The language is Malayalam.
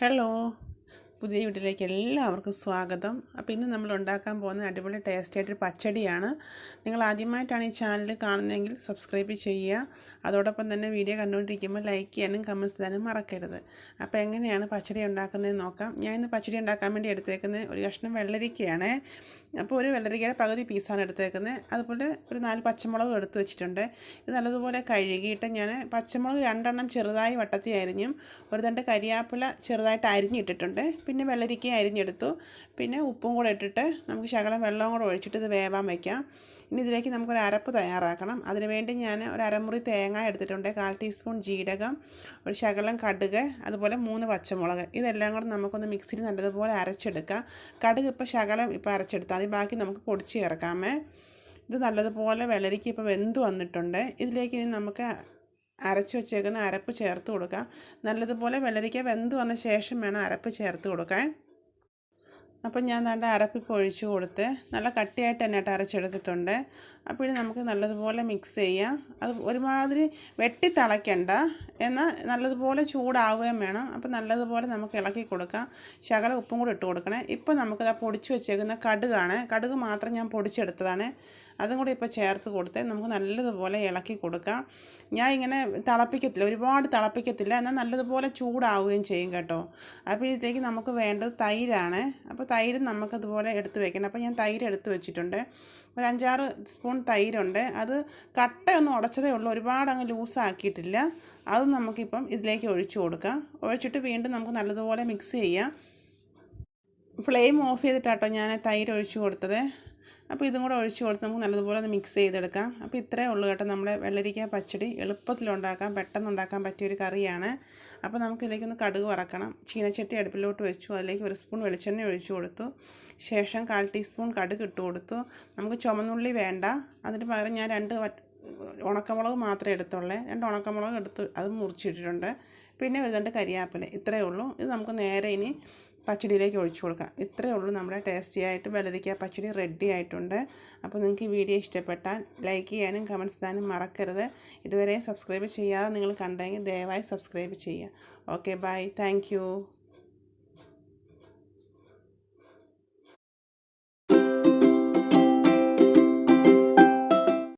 ഹലോ. പുതിയ വീട്ടിലേക്ക് എല്ലാവർക്കും സ്വാഗതം. അപ്പോൾ ഇന്ന് നമ്മൾ ഉണ്ടാക്കാൻ പോകുന്ന അടിപൊളി ടേസ്റ്റ് ആയിട്ടൊരു പച്ചടിയാണ്. നിങ്ങൾ ആദ്യമായിട്ടാണ് ഈ ചാനൽ കാണുന്നതെങ്കിൽ സബ്സ്ക്രൈബ് ചെയ്യുക. അതോടൊപ്പം തന്നെ വീഡിയോ കണ്ടുകൊണ്ടിരിക്കുമ്പോൾ ലൈക്ക് ചെയ്യാനും കമൻസ് തരാനും മറക്കരുത്. അപ്പോൾ എങ്ങനെയാണ് പച്ചടി ഉണ്ടാക്കുന്നതെന്ന് നോക്കാം. ഞാൻ ഇന്ന് പച്ചടി ഉണ്ടാക്കാൻ വേണ്ടി എടുത്തേക്കുന്നത് ഒരു കഷ്ണം വെള്ളരിക്കയാണ്. അപ്പോൾ ഒരു വെള്ളരിക്കയുടെ പകുതി പീസാണ് എടുത്തേക്കുന്നത്. അതുപോലെ ഒരു നാല് പച്ചമുളക് എടുത്തു വെച്ചിട്ടുണ്ട്. ഇത് നല്ലതുപോലെ കഴുകിയിട്ട് ഞാൻ പച്ചമുളക് രണ്ടെണ്ണം ചെറുതായി വട്ടത്തി അരിഞ്ഞും ഒരു തണ്ട് കരിയാപ്പില ചെറുതായിട്ട് അരിഞ്ഞിട്ടിട്ടുണ്ട്. പിന്നെ വെള്ളരിക്ക അരിഞ്ഞെടുത്തു. പിന്നെ ഉപ്പും കൂടെ ഇട്ടിട്ട് നമുക്ക് ശകലം വെള്ളവും കൂടെ ഒഴിച്ചിട്ട് ഇത് വേവാൻ വയ്ക്കാം ഇനി ഇതിലേക്ക് നമുക്കൊരു അരപ്പ് തയ്യാറാക്കണം. അതിനുവേണ്ടി ഞാൻ ഒരു അരമുറി തേങ്ങ എടുത്തിട്ടുണ്ട് കാൽ ടീസ്പൂൺ ജീരകം ഒരു ശകലം കടുക് അതുപോലെ മൂന്ന് പച്ചമുളക്. ഇതെല്ലാം കൂടെ നമുക്കൊന്ന് മിക്സിയിൽ നല്ലതുപോലെ അരച്ചെടുക്കാം. കടുക് ഇപ്പോൾ ശകലം ഇപ്പോൾ അരച്ചെടുത്താൽ മതി ബാക്കി നമുക്ക് പൊടിച്ച് ചേർക്കാമേ. ഇത് നല്ലതുപോലെ വെള്ളരിക്ക് ഇപ്പോൾ വെന്ത് വന്നിട്ടുണ്ട്. ഇതിലേക്ക് ഇനി നമുക്ക് അരച്ച് വെച്ചേക്കുന്ന അരപ്പ് ചേർത്ത് കൊടുക്കാം. നല്ലതുപോലെ വെള്ളരിക്ക വെന്ത് വന്ന ശേഷം വേണം അരപ്പ് ചേർത്ത് കൊടുക്കാൻ. അപ്പം ഞാൻ നല്ല അരപ്പ് ഇപ്പോൾ ഒഴിച്ചു കൊടുത്ത് നല്ല കട്ടിയായിട്ട് തന്നെ ആയിട്ട് അരച്ചെടുത്തിട്ടുണ്ട്. അപ്പോൾ നമുക്ക് നല്ലതുപോലെ മിക്സ് ചെയ്യാം. അത് ഒരുമാതിരി വെട്ടി തിളയ്ക്കണ്ട. എന്നാൽ നല്ലതുപോലെ ചൂടാവുകയും വേണം. അപ്പോൾ നല്ലതുപോലെ നമുക്ക് ഇളക്കി കൊടുക്കാം. ശകല ഉപ്പും കൂടി ഇട്ട് കൊടുക്കണേ. ഇപ്പോൾ നമുക്കത് പൊടിച്ച് വെച്ചേക്കുന്ന കടുകാണ്. കടുക് മാത്രം ഞാൻ പൊടിച്ചെടുത്തതാണ്. അതും കൂടി ഇപ്പോൾ ചേർത്ത് കൊടുത്ത് നമുക്ക് നല്ലതുപോലെ ഇളക്കി കൊടുക്കാം. ഞാൻ ഇങ്ങനെ തിളപ്പിക്കത്തില്ല. ഒരുപാട് തിളപ്പിക്കത്തില്ല. എന്നാൽ നല്ലതുപോലെ ചൂടാവുകയും ചെയ്യും കേട്ടോ. അപ്പോഴത്തേക്ക് നമുക്ക് വേണ്ടത് തൈരാണ്. അപ്പോൾ തൈര് നമുക്കതുപോലെ എടുത്ത് വെക്കണം. അപ്പോൾ ഞാൻ തൈര് എടുത്ത് വെച്ചിട്ടുണ്ട്. ഒരു അഞ്ചാറ് സ്പൂൺ തൈരുണ്ട്. അത് കട്ടയൊന്നും ഉടച്ചതേ ഉള്ളൂ. ഒരുപാട് അങ്ങ് ലൂസാക്കിയിട്ടില്ല. അതും നമുക്കിപ്പം ഇതിലേക്ക് ഒഴിച്ചു കൊടുക്കാം. ഒഴിച്ചിട്ട് വീണ്ടും നമുക്ക് നല്ലതുപോലെ മിക്സ് ചെയ്യാം. ഫ്ലെയിം ഓഫ് ചെയ്തിട്ടാട്ടോ ഞാൻ തൈര് ഒഴിച്ചു കൊടുത്തത്. അപ്പോൾ ഇതും കൂടെ ഒഴിച്ചു കൊടുത്ത് നമുക്ക് നല്ലതുപോലെ ഒന്ന് മിക്സ് ചെയ്തെടുക്കാം. അപ്പോൾ ഇത്രയേ ഉള്ളൂ കേട്ടോ നമ്മുടെ വെള്ളരിക്ക പച്ചടി. എളുപ്പത്തിലുണ്ടാക്കാം പെട്ടെന്ന് ഉണ്ടാക്കാൻ പറ്റിയൊരു കറിയാണ്. അപ്പോൾ നമുക്ക് ഇതിലേക്ക് ഒന്ന് കടുക് വറക്കണം. ചീനച്ചട്ടി അടുപ്പിലോട്ട് വെച്ചു. അതിലേക്ക് ഒരു സ്പൂൺ വെളിച്ചെണ്ണ ഒഴിച്ചു കൊടുത്തു. ശേഷം കാൽ ടീസ്പൂൺ കടുക് ഇട്ട് കൊടുത്തു. നമുക്ക് ചുമന്നുള്ളി വേണ്ട. അതിന് പകരം ഞാൻ രണ്ട് ഉണക്കമുളക് മാത്രമേ എടുത്തുള്ളേ. രണ്ട് ഉണക്കമുളക് എടുത്ത് അത് മുറിച്ചിട്ടിട്ടുണ്ട്. പിന്നെ ഒരു രണ്ട് കരിയാപ്പില. ഇത്രയേ ഉള്ളൂ. ഇത് നമുക്ക് നേരെ ഇനി പച്ചടിയിലേക്ക് ഒഴിച്ചു കൊടുക്കാം. ഇത്രയേ ഉള്ളൂ നമ്മുടെ ടേസ്റ്റി ആയിട്ട് വെള്ളരിക്ക പച്ചടി റെഡി ആയിട്ടുണ്ട്. അപ്പോൾ നിങ്ങൾക്ക് ഈ വീഡിയോ ഇഷ്ടപ്പെട്ടാൽ ലൈക്ക് ചെയ്യാനും കമന്റ്സ് ചെയ്യാനും മറക്കരുത്. ഇതുവരെ സബ്സ്ക്രൈബ് ചെയ്യാതെ നിങ്ങൾ കണ്ടെങ്കിൽ ദയവായി സബ്സ്ക്രൈബ് ചെയ്യുക. Okay bye thank